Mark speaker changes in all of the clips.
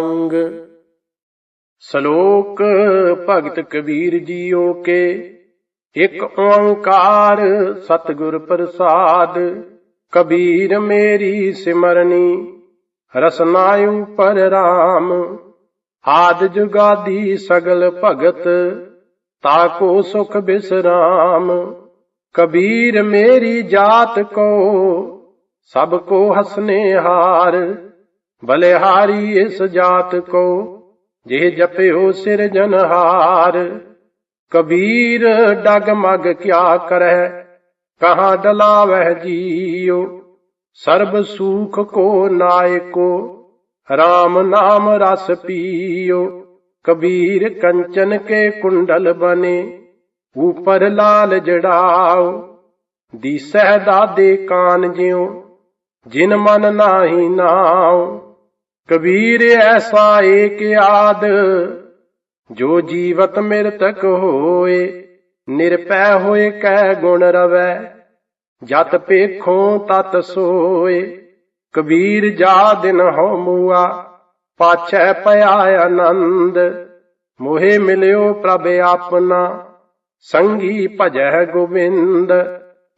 Speaker 1: ਅੰਗ ਸ਼ਲੋਕ ਭਗਤ ਕਬੀਰ ਜੀਓ ਕੇ, ਇਕ ਓੰਕਾਰ ਸਤਿਗੁਰ ਪ੍ਰਸਾਦ, ਕਬੀਰ ਮੇਰੀ ਸਿਮਰਨੀ ਰਸਨਾਯੂ ਪਰ ਰਾਮ, ਆਦ ਜੁਗਾਦੀ ਸਗਲ ਭਗਤ ਤਾਕੋ ਸੁਖ ਬਿਸਰਾਮ। ਕਬੀਰ ਮੇਰੀ ਜਾਤ ਕੋ, ਸਭ ਕੋ ਹਸਨੇ ਹਾਰ ਬਲਿਹਾਰੀ ਇਸ ਜਾਤ ਕੋ ਜੇ ਜਪਿਓ ਸਿਰਜਨਹਾਰ ਕਬੀਰ ਡਗ ਮਗ ਕਿਆ ਕਰੈ ਕਹਾਂ ਡਲਾਵਹਿ ਜੀਓ ਸਰਬ ਸੂਖ ਕੋ ਨਾਇਕੋ RAM ਨਾਮ ਰਸ ਪੀਓ ਕਬੀਰ ਕੰਚਨ ਕੇ ਕੁੰਡਲ ਬਨੇ, ਉਪਰ ਲਾਲ ਜੜਾਓ ਦੀਸਹਿ ਦਾਦੇ ਕਾਨ ਜਿਉ, ਜਿਨ ਮਨ ਨਾਹੀ ਨਾਉ। ਕਬੀਰ ਐਸਾ ਏਕ ਆਦ, ਜੋ ਜੀਵਤ ਮਿਰਤਕ ਹੋਏ, ਨਿਰਪੈ ਹੋਏ ਕੈ ਗੁਣ ਰਵੈ, ਜਤ ਪੇਖੋਂ ਤਤ ਸੋਏ। ਕਬੀਰ ਜਾ ਦਿਨ ਹਉ ਮੂਆ, ਪਾਛੈ ਪਿਆ ਆਨੰਦ, ਮੋਹਿ ਮਿਲਿਓ ਪ੍ਰਭ ਆਪਣਾ। ਸੰਗੀ ਭਜੈ ਗੋਬਿੰਦ,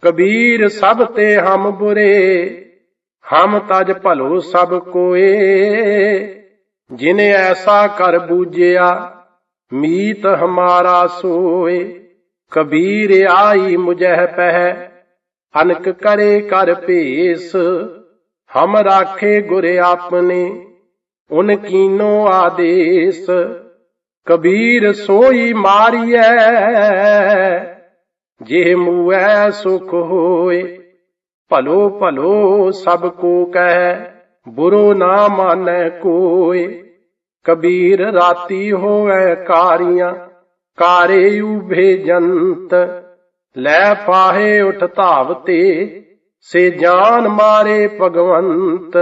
Speaker 1: ਕਬੀਰ ਸਭ ਤੇ ਹਮ ਬੁਰੇ ਹਮ ਤਜ ਭਲੋ ਸਭ ਕੋਏ, ਜਿਨੇ ਐਸਾ ਕਰ ਬੂਝਿਆ ਮੀਤ ਹਮਾਰਾ ਸੋਏ। ਕਬੀਰ ਆਈ ਮੁਝਹਿ ਪਹਿ, ਅਨਕ ਕਰੇ ਕਰ ਭੇਸ। ਹਮ ਰਾਖੇ ਗੁਰ ਆਪਨੇ ਉਨ ਕੀਨੋ ਆਦੇਸ। ਕਬੀਰ ਸੋਈ ਮਾਰੀਐ, ਜੇ ਮੂਐ ਸੁਖ ਹੋਏ। ਭਲੋ ਭਲੋ ਸਭ ਕੋ ਕਹਿ, ਬੁਰੋ ਨਾ ਮਾਨੈ ਕੋਏ ਕਬੀਰ ਰਾਤੀ ਹੋਵੇ ਕਾਰੀਆਂ, ਕਾਰੇ ਉਭੇ ਜੰਤ ਲੈ ਪਾਹੇ ਉਠ ਧਾਵਤੇ ਸੇ ਜਾਨ ਮਾਰੇ ਭਗਵੰਤ।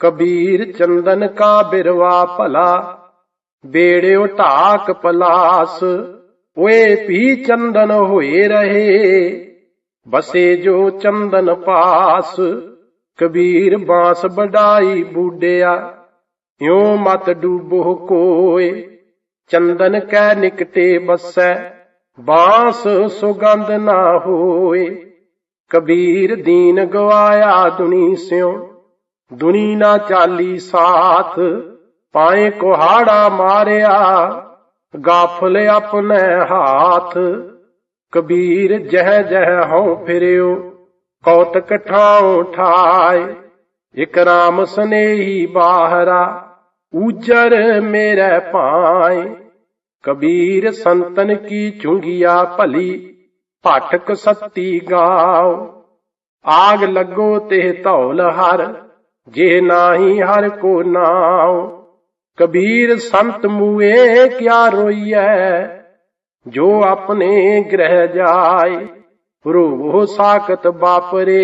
Speaker 1: ਕਬੀਰ ਚੰਦਨ ਕਾ ਬਿਰਵਾ ਭਲਾ ਬੇੜਿਓ ਢਾਕ ਪਲਾਸ। ਓਏ ਪੀ ਚੰਦਨ ਹੋਏ ਰਹੇ ਬਸੇ ਜੋ ਚੰਦਨ ਪਾਸ, ਕਬੀਰ ਬਾਸ ਬਡਾਈ ਬੂਡਿਆ। ਇਉ ਮਤ ਡੂਬੋ ਕੋਏ, ਚੰਦਨ ਕੈ ਨਿਕਟੇ ਬਸੈ, ਬਾਸ ਸੁਗੰਧ ਨਾ ਹੋਏ। ਕਬੀਰ ਦੀਨ ਗਵਾਇਆ ਦੁਨੀ ਸਿਉ, ਦੁਨੀ ਨਾ ਚਾਲੀ ਸਾਥ ਪਾਏ ਕੁਹਾੜਾ ਮਾਰਿਆ, ਗਾਫਲ ਆਪਣੇ ਹਾਥ। ਕਬੀਰ ਜਹ ਜਹ ਹਉ ਫਿਰਿਓ, ਕੌਤਕ ਠਾਉ ਠਾਏ, ਇਕ ਰਾਮ ਸਨੇਹੀ ਬਾਹਰਾ ਉਜਰ ਮੇਰੇ ਪਾਏ ਕਬੀਰ ਸੰਤਨ ਕੀ ਚੁੰਗਿਆ ਭਲੀ ਭਾਟਕ ਸੱਤੀ ਗਾਓ। ਆਗ ਲੱਗੋ ਤੇ ਧੌਲ ਹਰ, ਜੇ ਨਾਹੀ ਹਰ ਕੋ ਨਾਉ। ਕਬੀਰ ਸੰਤ ਮੂਏ ਕਿਆ ਰੋਈਐ? ਜੋ ਆਪਣੇ ਗ੍ਰਹਿ ਜਾਏ ਰੋਹ ਸਾਖਤ ਬਾਪਰੇ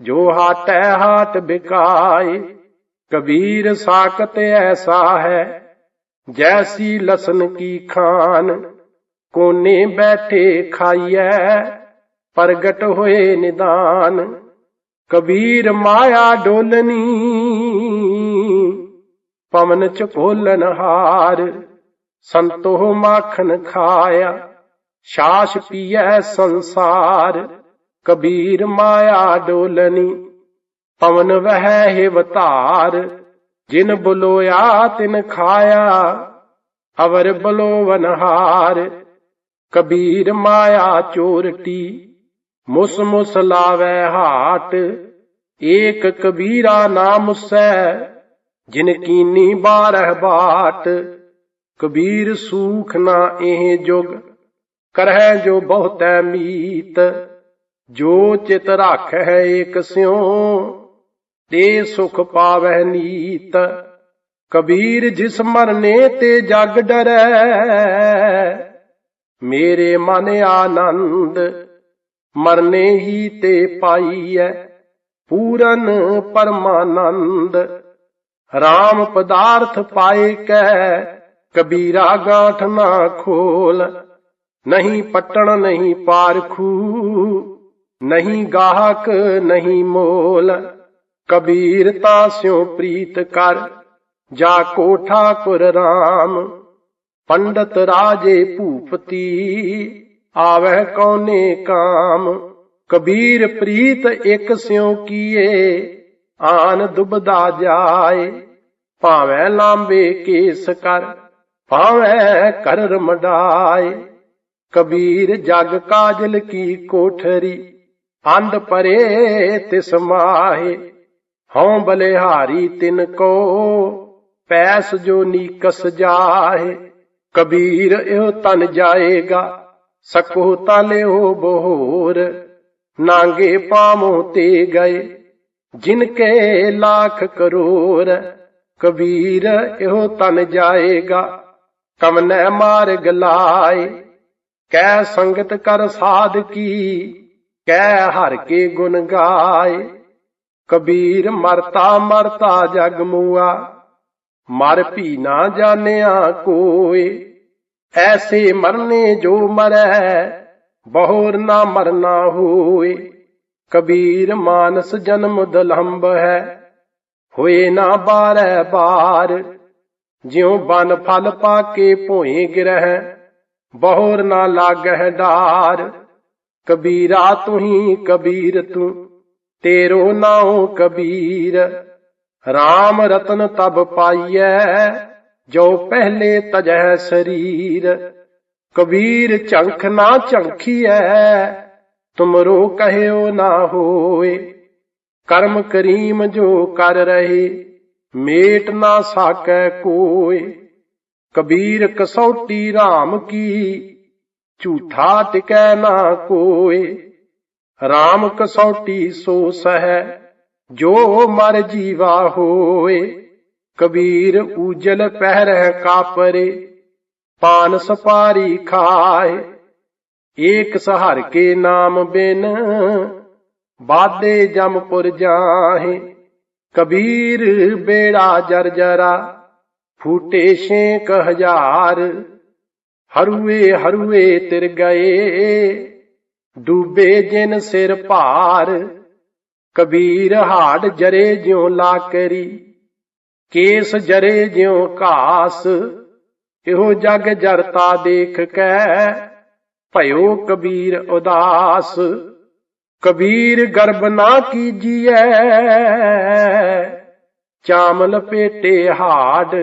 Speaker 1: ਜੋ ਹਾਟੈ ਹਾਟ ਬਿਕਾਏ, ਕਬੀਰ ਸਾਖਤ ਐਸਾ ਹੈ, ਜੈਸੀ ਲਸਨ ਕੀ ਖਾਨ। ਕੋਨੇ ਬੈਠੇ ਖਾਈਐ, ਪ੍ਰਗਟ ਹੋਏ ਨਿਦਾਨ। ਕਬੀਰ ਮਾਇਆ ਡੋਲਨੀ, ਪਵਨ ਚ ਕੋਲਨ ਹਾਰ। ਸੰਤੋਹ ਮਾਖਨ ਖਾਇਆ, ਸ਼ਾਸ ਪੀਐ ਸੰਸਾਰ, ਕਬੀਰ ਮਾਇਆ ਡੋਲਨੀ, ਪਵਨ ਵਹਿ ਹਿਵਤਾਰ ਜਿਨ ਬੁਲੋਇਆ ਤਿਨ ਖਾਇਆ, ਅਵਰ ਬਲੋਵਨਹਾਰ ਕਬੀਰ ਮਾਇਆ ਚੋਰਟੀ, ਮੁਸ ਮੁਸ ਲਾਵੇ ਹਾਟ, ਏਕ ਕਬੀਰਾ ਨਾਮ ਸੈ ਜਿਨ ਕੀਨੀ ਬਾਰਹ ਬਾਟ ਕਬੀਰ ਸੂਖ ਨਾ ਇਹ ਜੁਗ, ਕਰਹਿ ਜੋ ਬਹੁਤੈ ਮੀਤ, ਜੋ ਚਿਤ ਰੱਖ ਹੈ ਏਕ ਸਿਉ, ਤੇ ਸੁਖ ਪਾਵੈ ਨੀਤ। ਕਬੀਰ ਜਿਸ ਮਰਨੇ ਤੇ ਜਗ ਡਰੈ, ਮੇਰੇ ਮਨ ਆਨੰਦ, ਮਰਨੇ ਹੀ ਤੇ ਪਾਈਐ ਪੂਰਨ ਪਰਮਾਨੰਦ। RAM ਪਦਾਰਥ ਪਾਏ ਕੈ ਕਬੀਰਾ ਗਾਂਠ ਨਾ ਖੋਲ, ਨਹੀਂ ਪਟਣ ਨਹੀਂ ਪਾਰਖੂ ਨਹੀਂ ਗਾਹਕ ਨਹੀਂ ਮੋਲ। ਕਬੀਰ ਤਾਂ ਸਿਉ ਪ੍ਰੀਤ ਕਰ, ਜਾ ਕੋਠਾ ਕੁਰ ਰਾਮ। ਪੰਡਤ ਰਾਜੇ ਭੂਪਤੀ, ਆਵਹਿ ਕੌਨੇ ਕਾਮ। ਕਬੀਰ ਪ੍ਰੀਤ ਇਕ ਸਿਉ ਕੀਏ, ਆਨ ਦੁਬਦਾ ਜਾਏ। ਭਾਵੇਂ ਲਾਂਬੇ ਕੇਸ ਕਰ ਭਾਵੇਂ ਕਰ ਮਡਾਏ ਕਬੀਰ ਜਗ ਕਾਜਲ ਕੀ ਕੋਠਰੀ, ਅੰਧ ਪਰੇ ਤਿਸ ਮਾਹੇ। ਹਉ ਬਲਿਹਾਰੀ ਤਿਨ ਕੋ, ਪੈਸ ਜੋ ਨੀਕਸ ਜਾਏ ਕਬੀਰ ਇਹੋ ਤਨ ਜਾਏਗਾ, ਸਕੋ ਤਲਿਓ ਬਹੋਰ। ਨਾਂਗੇ ਪਾਮੋ ਤੇ ਗਏ, ਜਿਨ ਕੇ ਲੱਖ ਕਰੋੜ ਕਬੀਰ ਇਹੋ ਤਨ ਜਾਏਗਾ ਕਮਨੈ ਮਾਰ ਗਲਾਏ ਕੈ ਸੰਗਤ ਕਰ ਸਾਧ ਕੀ ਕੈ ਹਰ ਕੇ ਗੁਣ ਗਾਏ। ਕਬੀਰ ਮਰਤਾ ਮਰਤਾ ਜਗ ਮੂਆ, ਮਰ ਭੀ ਨਾ ਜਾਣਿਆ ਕੋਏ। ਐਸੇ ਮਰਨੇ ਜੋ ਮਰੈ, ਬਹੁਰ ਨਾ ਮਰਨਾ ਹੋਏ। ਕਬੀਰ ਮਾਨਸ ਜਨਮ ਦਲੰਬ ਹੈ, ਹੋਏ ਨਾ ਬਾਰੈ ਬਾਰ। ਜਿਉ ਬਨ ਫਲ ਪਾ ਕੇ ਭੋਏ ਗਿਰਹਿ, ਬਹੁਰ ਨਾ ਲਾਗਹਿ ਡਾਰ। ਕਬੀਰਾ ਤੁਹੀ ਕਬੀਰ ਤੂੰ, ਤੇਰੋ ਨਾਉ ਕਬੀਰ। RAM ਰਤਨ ਤਬ ਪਾਈਐ, ਜੋ ਪਹਿਲੇ ਤਜੈ ਸਰੀਰ। ਕਬੀਰ ਝੰਖ ਨਾ ਝੰਖੀਐ, ਤੁਮਰੋ ਕਹਿਓ ਨਾ ਹੋਏ। ਕਰਮ ਕਰੀਮ ਜੋ ਕਰ ਰਹੇ ਮੇਟ ਨਾ ਸਾਕੈ ਕੋਏ ਕਬੀਰ ਕਸੌਟੀ RAM ਕੀ, ਝੂਠਾ ਟਿਕੈ ਨਾ ਕੋਏ RAM ਕਸੌਟੀ ਸੋ ਸਹਿ, ਜੋ ਮਰ ਜੀਵਾ ਹੋਏ ਕਬੀਰ ਉਜਲ ਪਹਿਰਹਿ ਕਾਪਰੇ, ਪਾਨ ਸਪਾਰੀ ਖਾਏ ਏਕ ਸਹਰ ਕੇ ਨਾਮ ਬਿਨ ਬਾਦੇ ਜਮਪੁਰ ਜਾਹੇ। ਕਬੀਰ ਬੇੜਾ ਜਰਜਰਾ ਫੂਟੇ ਛੇਕ ਹਜ਼ਾਰ। ਹਰੂਏ ਹਰੂਏ ਤਿਰ ਗਏ, ਡੂਬੇ ਜਿਨ ਸਿਰ ਭਾਰ। ਕਬੀਰ ਹਾੜ ਜਰੇ ਜਿਉ ਲਾਕਰੀ, ਕੇਸ ਜਰੇ ਜਿਉ ਘਾਸ। ਇਹੋ ਜਗ ਜਰਤਾ ਦੇਖ ਕੈ, ਭਇਓ ਕਬੀਰ ਉਦਾਸ। ਕਬੀਰ ਗਰਬ ਨਾ ਕੀਜੀਐ। ਚਾਮ ਪੇਟੇ ਹਾੜ,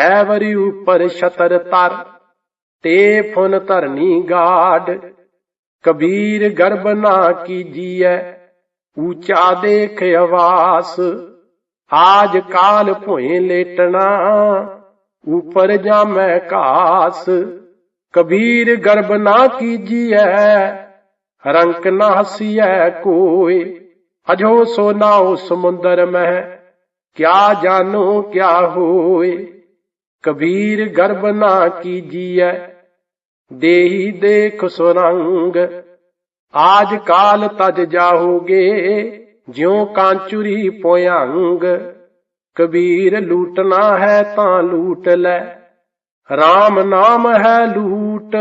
Speaker 1: ਹੈ ਵਰੀ ਉਪਰ ਛਤਰ ਤਰ, ਤੇ ਫੁਨ ਧਰਨੀ ਗਾਡ ਕਬੀਰ ਗਰਬ ਨਾ ਕੀਜੀਐ, ਊਚਾ ਦੇਖ ਆਵਾਸ। ਆਜ ਕਾਲ ਭੋਏ ਲੇਟਣਾ, ਉਪਰ ਜਾਮੈ ਕਾਸ ਕਬੀਰ ਗਰਬ ਨਾ ਕੀਜੀਐ ਰੰਕ ਨਾ ਹਸੀਐ ਕੋਏ ਅਜੋ ਸੋ ਨਾਉ ਸਮੁੰਦਰ ਮਹਿ, ਕਿਆ ਜਾਨੋ ਕਿਆ ਹੋਏ ਕਬੀਰ ਗਰਬ ਨਾ ਕੀਜੀਐ, ਦੇਹੀ ਦੇਖ ਸੁਰੰਗ। ਆਜ ਕਾਲ ਤਜ ਜਾਹੋਗੇ, ਜਿਉ ਕਾਂਚੁਰੀ ਪੋਇੰਗ ਕਬੀਰ ਲੂਟਣਾ ਹੈ ਤਾਂ ਲੂਟ ਲੈ RAM ਨਾਮ ਹੈ ਲੂਟ।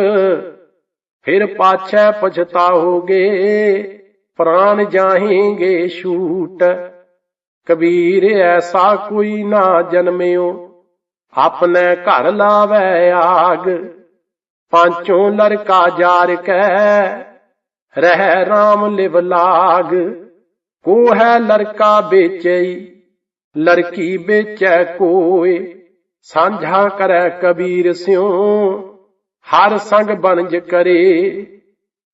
Speaker 1: ਫਿਰ ਪਾਛੈ ਪਛਤਾਓਗੇ, ਪ੍ਰਾਨ ਜਾਹੇਂਗੇ ਛੂਟ। ਕਬੀਰ ਐਸਾ ਕੋਈ ਨਾ ਜਨਮਿਓ, ਆਪਣੇ ਘਰ ਲਾਵੇ ਆਗ। ਪਾਂਚੋਂ ਲੜਕਾ ਜਾਰ ਕੈ, ਰਹਿ RAM ਲਿਵ ਲਾਗ। ਕੋ ਹੈ ਲੜਕਾ ਵੇਚਈ, ਲੜਕੀ ਵੇਚੈ ਕੋਏ, ਸਾਂਝਾ ਕਰੈ ਕਬੀਰ ਸਿਉ। ਹਰ ਸੰਗ ਬਨਜ ਕਰੇ।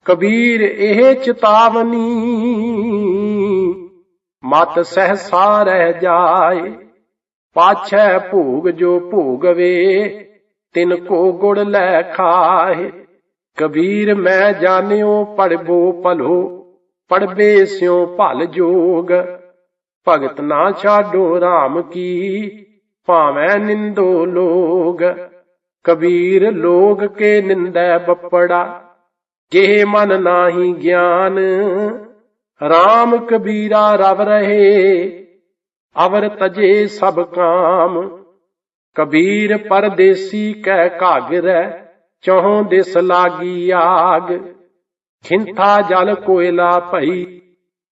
Speaker 1: ਕਬੀਰ ਇਹ ਚਿਤਾਵਨੀ। ਮਤ ਸਹਸਾ ਰਹਿ ਜਾਏ। ਪਾਛੈ ਭੋਗ ਜੋ ਭੋਗਵੇ, ਤਿਨ ਕੋ ਗੁੜ ਲੈ ਖਾਏ। ਕਬੀਰ ਮੈਂ ਜਾਣਿਓ ਪੜਬੋ ਭਲੋ ਪੜਬੇ ਸਿਉ ਭਲ ਜੋਗ। ਭਗਤ ਨਾ ਛਾਡੋ RAM ਕੀ, ਭਾਵੇਂ ਨਿੰਦੋ ਲੋਗ। ਕਬੀਰ ਲੋਗ ਕੇ ਨਿੰਦੈ ਬੱਪੜਾ ਜੇ ਮਨ ਨਾਹੀ ਗਿਆਨ। RAM ਕਬੀਰਾ ਰਵ ਰਹੇ, ਅਵਰ ਤਜੇ ਸਭ ਕਾਮ। ਕਬੀਰ ਪਰਦੇਸੀ ਕਹਿ ਘਾਗਰੈ, ਚੌਹ ਦਿਸ ਲਾਗੀ ਆਗ। ਖਿੰਥਾ ਜਲ ਕੋਇਲਾ ਭਈ,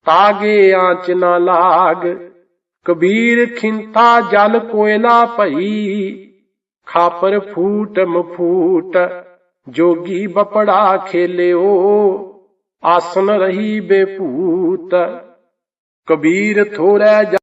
Speaker 1: ਤਾਗੇ ਆਂਚ ਨਾ ਲਾਗ। ਕਬੀਰ ਖਿੰਥਾ ਜਲ ਕੋਇਲਾ ਭਈ ਖਾਪਰ ਫੂਟ ਮਫੂਟ ਜੋਗੀ ਬਪੜਾ ਖੇਲਿਓ ਆਸਨ ਰਹੀ ਬੇਭੂਤ ਕਬੀਰ ਥੋੜੈ